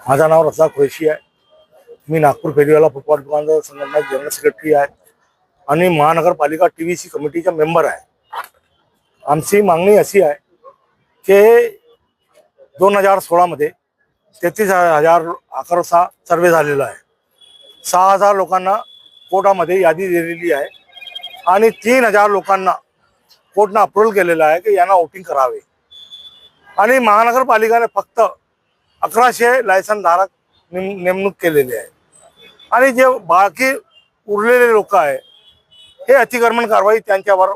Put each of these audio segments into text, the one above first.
माझं नाव रसा खुरेशी आहे. मी नागपूर फेरीवाला फुटबॉल दुकानदार संघटना जनरल सेक्रेटरी आहे. आणि महानगरपालिका टी व्ही सी कमिटीचा मेंबर आहे. आमची मागणी अशी आहे की दोन हजार सोळामध्ये तेहतीस हजार अकरा सर्वे झालेला आहे. सहा हजार लोकांना कोर्टामध्ये यादी दिलेली आहे. आणि तीन हजार लोकांना कोर्टनं अप्रुव्हल केलेलं आहे की यांना वोटिंग करावे. आणि महानगरपालिकाने फक्त अकराशे लायसन धारक नेम नेमणूक केलेली आहे. आणि जे बाकी उरलेले लोक आहे हे अतिक्रमण कारवाई त्यांच्यावर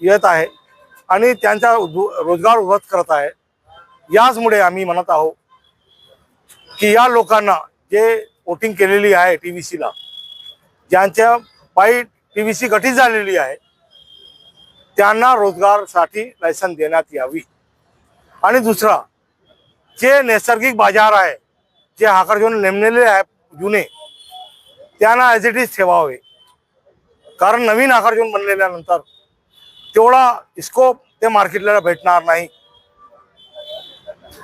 येत आहे आणि त्यांचा रोजगार उभत करत आहे. याचमुळे आम्ही म्हणत आहोत की या लोकांना जे वोटिंग केलेली आहे टी व्ही सीला ज्यांच्या पायी टी व्ही सी गठीत झालेली आहे त्यांना रोजगारसाठी लायसन देण्यात यावी. आणि दुसरा जे नैसर्गिक बाजार आहे जे आकर्षण नेमलेले आहे जुने त्यांना ॲज इट इज ठेवावे. कारण नवीन आकर्षण बनलेल्यानंतर तेवढा स्कोप ते मार्केटला भेटणार नाही.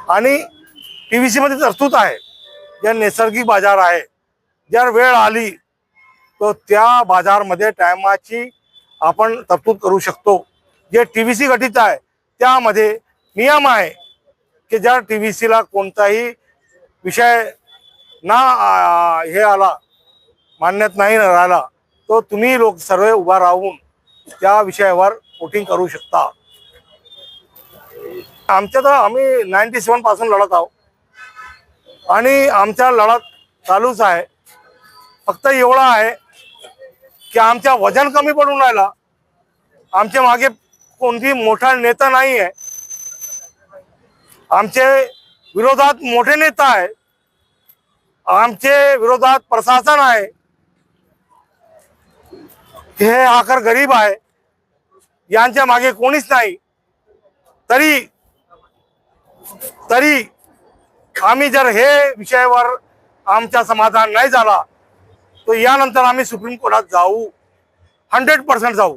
आणि टी व्ही सीमध्ये तरतूद आहे जे नैसर्गिक बाजार आहे जर वेळ आली तर त्या बाजारमध्ये टायमाची आपण तरतूद करू शकतो. जे टी व्ही सी गठीत आहे त्यामध्ये नियम आहे की ज्या टी व्ही सीला कोणताही विषय ना आ, हे आला मान्यत नाही राहिला तो तुम्ही लोक सर्व उभा राहून त्या विषयावर वोटिंग करू शकता. आमच्या तर आम्ही नाईन्टी सेवनपासून लढत आहोत. आणि आमचा लढत चालूच आहे. फक्त एवढा आहे की आमच्या वजन कमी पडून राहिला. आमच्या मागे कोणती मोठा नेता नाही आहे आमचे विरोधात मोठे नेता आहे आमचे विरोधात प्रशासन आहे. हे आखर गरीब आहे. यांच्या मागे कोणीच नाही. तरी तरी आम्ही जर हे विषयावर आमचा समाधान नाही झाला तर यानंतर आम्ही सुप्रीम कोर्टात जाऊ. हंड्रेड पर्सेंट जाऊ.